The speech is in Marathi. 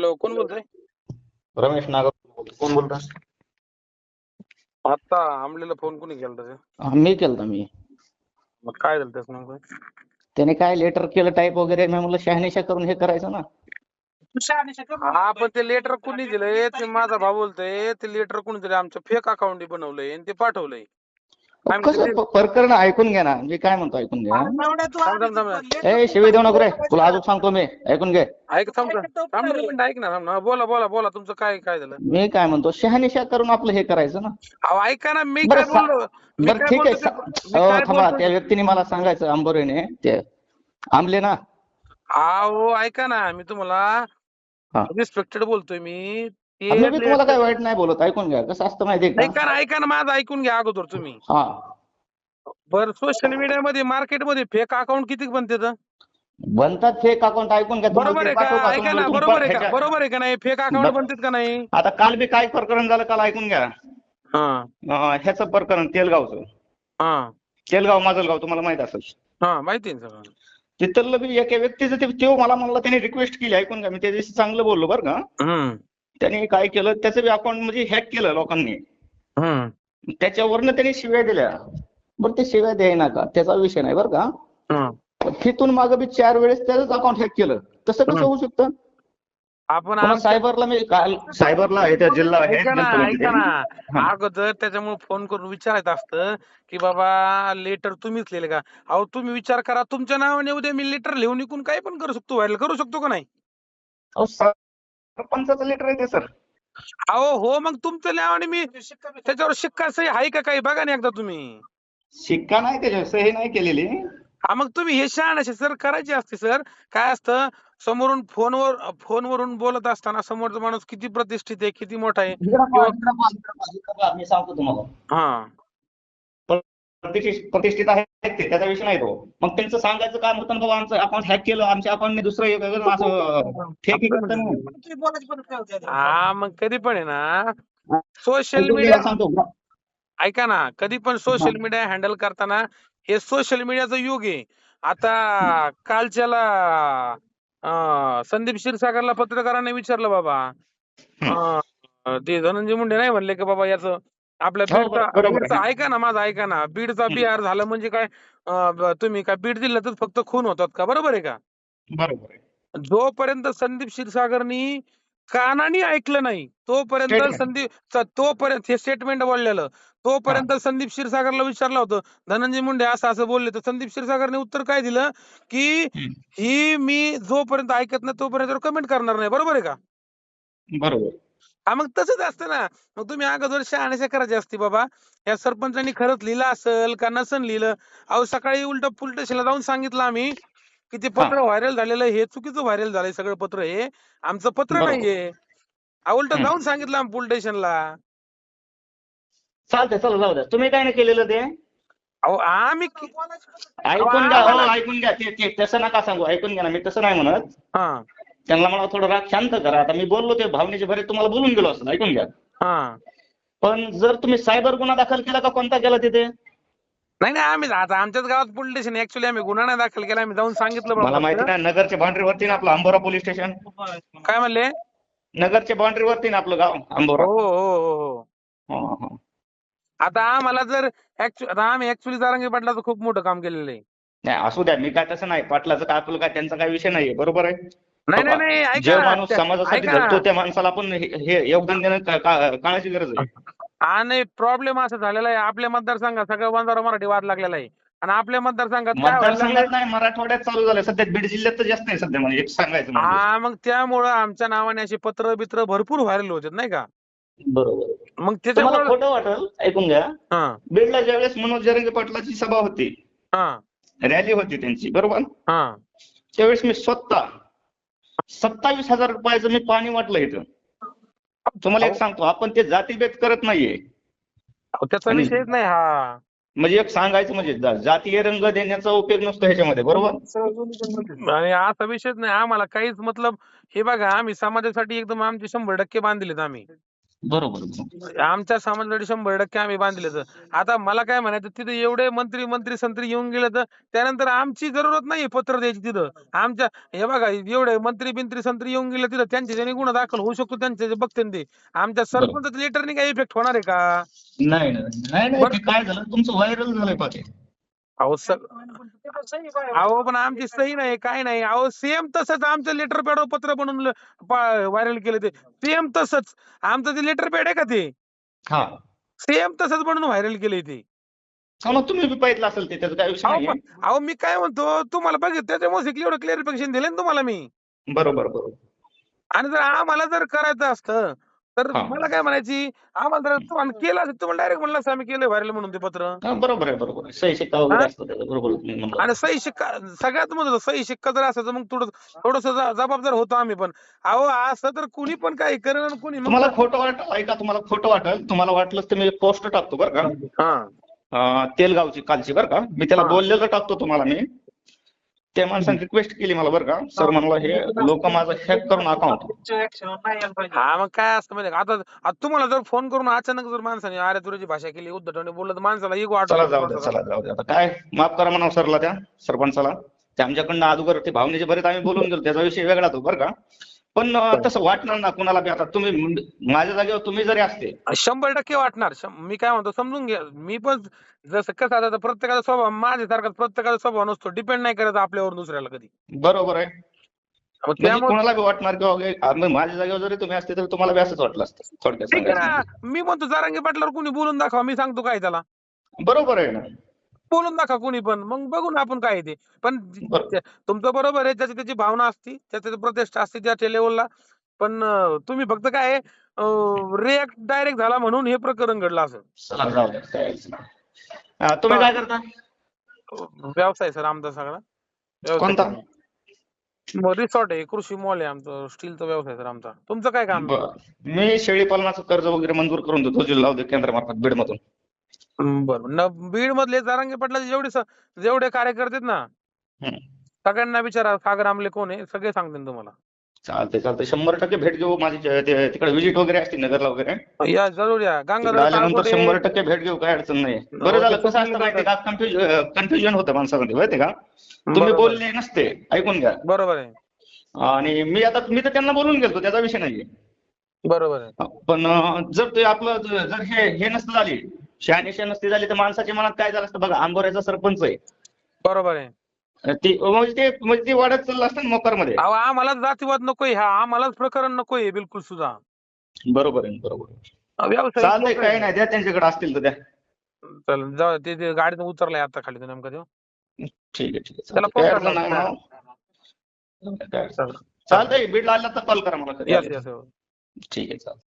हॅलो कोण बोलतोय? रमेश नागर. कोण बोलता? आता आमलेला फोन कोणी केला हा, मी केलता मी. मग काय झालं त्याच नेमकं? त्याने काय लेटर केलं टाईप वगैरे? मी म्हणलं शहानिशा करून हे करायचं ना. हा पण ते लेटर कोणी दिलंय? ते माझा भाऊ बोलतोय ते लेटर कोणी दिलंय आमचं फेक अकाउंट बनवलंय आणि ते पाठवलंय. कसं प्रकरण ऐकून घ्या ना. मी काय म्हणतो ऐकून घ्या. ए शिवी देऊ नको रे. तुला अजून सांगतो मी. ऐकून घे. ऐक थांब ऐक ना बोला बोला बोला. तुमचं काय काय झालं? मी काय म्हणतो शहानिशा करून आपलं हे करायचं ना. अहो ऐका ना. मी बरं काय बरं ठीक आहे. थांबा. त्या व्यक्तीने मला सांगायचं आंबोरेने. ते आंबले ना. अहो ऐका ना. मी तुम्हाला हा. रिस्पेक्टेड बोलतोय मी. मी तुम्हाला काय वाईट नाही बोलत ऐकून घ्या. कसं असतं माहितीये ऐका ना ऐका ना माझं ऐकून घ्या अगोदर तुम्ही. हा. बर सोशल मीडियामध्ये मार्केटमध्ये फेक अकाउंट किती बनते बनतात फेक अकाउंट ऐकून घ्या. बरोबर आहे का? ऐका ना बरोबर आहे का? बरोबर आहे का नाही? फेक अकाउंट बनतात का नाही? आता काल बी काय प्रकरण झालं काल ऐकून घ्या. हा. ह्याचं प्रकरण तेलगावचं. हा. तेलगाव माजलगाव तुम्हाला माहीत असेल. हा माहिती ना सगळं. तिथलं बी एका व्यक्तीचं ते मला म्हणला त्याने रिक्वेस्ट केली. ऐकून घ्या. मी त्या दिवशी चांगलं बोललो बरं का. त्याने काय केलं त्याचं बी अकाउंट म्हणजे हॅक केलं लोकांनी. त्याच्यावरनं त्याने शिव्या दिल्या. बरं ते शिव्या द्यायना का? त्याचा विषय नाही बरं का? तिथून मागं बी चार वेळेस त्याचंच अकाउंट हॅक केलं. तसं कसं. होऊ शकतं? आपण सायबरला मी काल सायबरला आहे त्या जिल्हा हेड ऐका ना गेलतो मी ऐका तिथे. ना हा. अगोदर त्याच्यामुळे फोन करून विचारायचं असतं की बाबा लेटर तुम्हीच लिहिले का? अहो तुम्ही विचार करा. तुमच्या नावाने उद्या मी लेटर लिहून इकून काय पण करू शकतो व्हायरल करू शकतो का नाही? सरपंचाचं लेटर आहे ते सर अहो हो मग तुमच्या नावाने मी त्याच्यावर शिक्का सही आहे का काही? बघा ना एकदा तुम्ही. शिक्का नाही त्याच्यावर सही नाही केलेली. हा मग तुम्ही हे शहाणाचे सर करायचे असते सर काय असतं समोरून फोनवर फोनवरून बोलत असताना समोरचा माणूस किती प्रतिष्ठित आहे किती मोठा आहे? इकडं पहा, इकडं पहा, इकडं पहा, इकडं पहा, मी सांगतो तुम्हाला. हा. प्रतिष्ठित प्रतिष्ठित आहे ते त्याचा विषय नाही तो. मग त्यांचं सांगायचं काय होतं ना बाबा आमचं अकाउंट हॅक केलं आमच्या अकाउंटने दुसरं हा मग कधी पण आहे ना. सोशल मीडिया सांगतो ऐका ना कधी पण सोशल मीडिया हँडल करताना हे सोशल मीडियाचं युग आहे. आता कालच्याला संदीप क्षीरसागरला पत्रकारांनी विचारलं बाबा. ते धनंजय मुंडे नाही म्हणले की बाबा याचं आपल्या हो, ऐका ना माझं ऐका ना. बीडचा बिहार झालं म्हणजे काय तुम्ही काय बीड जिल्ह्यातच फक्त खून होतात का? बरोबर आहे का? बरोबर आहे. जोपर्यंत संदीप क्षीरसागरनी कानाने ऐकलं नाही तोपर्यंत. संदीप तोपर्यंत हे स्टेटमेंट बोललेलं. तोपर्यंत संदीप क्षीरसागरला विचारलं होतं धनंजय मुंडे असं असं बोलले. तर संदीप क्षीरसागरने उत्तर काय दिलं? की. ही मी जोपर्यंत ऐकत नाही तोपर्यंत कमेंट करणार नाही. बरोबर आहे का? बरोबर. हा मग तसंच असतं ना. मग तुम्ही अगोदर शहाण्याशा करायची असती बाबा. या सरपंचांनी खरंच लिहिलं असेल का नसन लिहिलं? अहो सकाळी उलट पोलीस स्टेशनला जाऊन सांगितलं आम्ही की ते पत्र व्हायरल झालेलं हे चुकीचं व्हायरल झालंय सगळं पत्र हे. आमचं पत्र. नाहीये. उलट. जाऊन सांगितलं आम्ही पोलीस स्टेशनला. चालतंय चला जाऊ द्या. तुम्ही काय नाही केलेलं ते? अहो आम्ही ऐकून घ्या हो ऐकून घ्या. ते तसं नका सांगू. ऐकून घ्या ना मी तसं नाही म्हणत. हा. त्यांना मला थोडं राग शांत करा. आता मी बोललो ते भावनेच्या भरीत तुम्हाला बोलून गेलो असं ऐकून घ्या. हा. पण जर तुम्ही सायबर गुन्हा दाखल केला का कोणता केला तिथे? नाही नाही आम्ही आता आमच्याच गावात पोलीस स्टेशन ऍक्च्युली आम्ही गुन्हा नाही दाखल केला आम्ही जाऊन सांगितलं मला माहिती नाही नगरच्या बाउंड्रीवरती ना आपलं अंबोरा पोलीस स्टेशन काय म्हणले? नगरच्या बाउंड्रीवरती ना आपलं गाव अंबोरा. हो हो हो हो. हो, हो. आता आम्हाला जर आता आम्ही ऍक्च्युली जारांगी पाटलाचं खूप मोठं काम केलेलं आहे. नाही असू द्या मी काय तसं नाही. पाटलाचं काय आपलं काय त्यांचा काय विषय नाहीये. बरोबर आहे? नाही नाही नाही जे माणूस समाजासाठी त्या माणसाला आपण हे हे योगदान देणं का- का- काळाची गरज आहे. आणि प्रॉब्लेम असं झालेला आहे. आपल्या मतदारसंघात सगळं बंजारा मराठी वाद लागलेला आहे. आणि आपल्या मतदारसंघात काय व्हायला लागलंय? मतदारसंघात नाही मराठवाड्यात चालू झालं सध्या बीड जिल्ह्यात तर जास्त आहे सध्या म्हणजे एक सांगायचं म्हणजे. हा मग त्यामुळं आमच्या नावाने अशी पत्र बित्र भरपूर व्हायरल होतात नाही का? बरोबर. मग तुम्हाला त्याच्यामुळे खोटं वाटेल ऐकून घ्या. हा. बीडला ज्यावेळेस मनोज जरंगे पाटलाची सभा होती हा. रॅली होती त्यांची बरोबर? हा. त्यावेळेस मी स्वतः सत्तावीस हजार रुपयाचं मी पाणी वाटलं इथं. तुम्हाला एक सांगतो आपण ते जातीभेद करत नाहीये. त्याचा विषयच नाही हा. म्हणजे एक सांगायचं म्हणजे जातीय रंग देण्याचा उपयोग नसतो ह्याच्यामध्ये बरोबर? आणि असा विषयच नाही आम्हाला काहीच मतलब हे बघा आम्ही समाजासाठी एकदम आमचे शंभर टक्के बांधलेत आम्ही. बरोबर बरोबर. आमच्या समाजासाठी शंभर टक्के आम्ही बांधले तर. आता मला काय म्हणायचं तिथे एवढे मंत्री मंत्री संत्री येऊन गेले तर त्यानंतर आमची जरूरत नाही पत्र द्यायची तिथं. आमच्या हे बघा एवढे मंत्री बिंत्री संत्री येऊन गेले तिथं त्यांचे ज्याने गुन्हा दाखल होऊ शकतो त्यांचे बघते ते. आमच्या सरपंच लेटरने काही इफेक्ट होणार आहे का? नाही नाही काय झालं तुमचं व्हायरल झालंय अहो सग अहो पण आमची सही नाही काय नाही. अहो सेम तसंच आमचं लेटर पॅड पत्र बनवून व्हायरल केलं ते. सेम तसंच. आमचं ते लेटर पॅड आहे का ते? हा. सेम तसंच बनवून व्हायरल केलंय ते. मग तुम्ही पाहिलं असेल ते त्याचा काय विषय अहो नाही पण- अहो मी काय म्हणतो तुम्हाला बघित त्याच्यामुळे एवढं क्लिअरिफिकेशन दिलं ना तुम्हाला मी. बरोबर बरोबर. आणि जर आम्हाला जर करायचं असतं तर. मला काय म्हणायची? आम्हाला जर केलं असतं तुम्हाला डायरेक्ट म्हणलं असतं आम्ही केलं व्हायरल म्हणून ते पत्र. हा, बरोबर आहे बरोबर सही शिक्का बरोबर. आणि सही शिक्का सगळ्यात महत्वाचं सही शिक्का जर असायचं मग थोडं थोडस जबाबदार होतो आम्ही पण. अहो असं तर कुणी पण काही करेल कुणी तुम्हाला खोटं वाटलं ऐका तुम्हाला खोटं वाटेल. तुम्हाला वाटलं तर मी पोस्ट टाकतो बरं का. हा. तेलगावची कालची बरं का. मी त्याला. बोललेलं टाकतो तुम्हाला मी. त्या माणसाने रिक्वेस्ट केली मला बरं का. सर म्हणलं हे लोक माझं हॅक करून अकाउंट हा मग काय असतं माहिती आता आता तुम्हाला जर फोन करून अचानक जर माणसाने अरे तुझी भाषा केली उद्धटवणे बोललं तर माणसाला इगो चला जाऊ द्या चला जाऊ द्या. आता काय? माफ करा म्हणा सरला त्या सरपंचाला. ते आमच्याकडनं अगोदर ते भावनेचे बरेच आम्ही बोलून गेलो त्याचा विषय वेगळा तो बरं का? पण तसं वाटणार ना कुणाला बी आता? तुम्ही माझ्या जागेवर तुम्ही जरी असते. शंभर टक्के वाटणार. मी काय म्हणतो समजून घ्या. मी पण जसं कसं आता प्रत्येकाचा स्वभाव माझ्यासारखा प्रत्येकाचा स्वभाव नसतो. डिपेंड नाही करत आपल्यावर दुसऱ्याला कधी. बरोबर आहे. म्हणजे कुणाला बी वाटणार किंवा माझ्या जागेवर जरी तुम्ही असते तर तुम्हाला बी असंच वाटलं असतं. थोडक्यात मी म्हणतो जारांगी पाटलावर कुणी बोलून दाखवा. मी सांगतो काय त्याला. बरोबर आहे ना. बोलून दाखवा कुणी पण. मग बघू ना आपण काय आहे ते. पण तुमचं बरोबर आहे. त्याची त्याची भावना असती त्याची प्रतिष्ठा असते त्या लेवलला पण तुम्ही फक्त काय रिॲक्ट डायरेक्ट झाला म्हणून हे प्रकरण घडलं असं. तुम्ही काय करता? व्यवसाय सर आमचा सगळा. कोणता? रिसॉर्ट आहे. कृषी मॉल आहे आमचं. स्टीलचा व्यवसाय सर आमचा. तुमचं काय काम मी शेळी पालनाचं कर्ज वगैरे मंजूर करून देतो. जिल्हा उद्योग केंद्रामार्फत बीडमधून. बरं. न बीड मधले जारांगे पाटलाचे जेवढे स- जेवढे कार्यकर्ते आहेत ना हम्म. सगळ्यांना विचारा सागर आमले कोण आहे सगळे सांगतील तुम्हाला. चालते चालते शंभर टक्के भेट घेऊ माझी जे- ते- तिकडे व्हिजिट वगैरे असते नगरला वगैरे. या जरूर या. तिकडे गंगाधर आल्यानंतर शंभर टक्के भेट घेऊ काय अडचण नाही बरं झालं कसं असतं माहितीये का? कन्फ्युजन होतं माणसामध्ये माहितीये का? तुम्ही बरोबर. बोलले नसते ऐकून घ्या. बरोबर आहे. आणि मी आता मी तर त्यांना बोलून गेलो त्याचा विषय नाहीये. बरोबर आहे. पण अं, जर ते आपलं ज- जर हे हे नसतं झाली शहानिशा नसती झाली तर माणसाच्या मनात काय झालं असतं बघा आंबोऱ्याचा सरपंच आहे बरोबर आहे ती म्हणजे ते म्हणजे ते वाढत चाललं असतं मोकारमध्ये अहो आम्हाला जातीवाद नकोय हा आम्हालाच प्रकरण नकोय बिलकुल सुद्धा बरोबर आहे बरोबर आहे. व्यवसाय चालतंय काय नाही द्या त्यांच्याकडे असतील तर द्या चल जाऊ दे, ते ते गाडीतून उतरलाय आता खाली तो नेमका तो ठीक आहे ठीक आहे त्याला चालतंय. फोन काय करा अडचण नाही ना. म्हणा. काय अडचण चल. नाही. चालतंय बीडला आला तर कॉल करा मला कधी यस आले. यस ठीक आहे चालतंय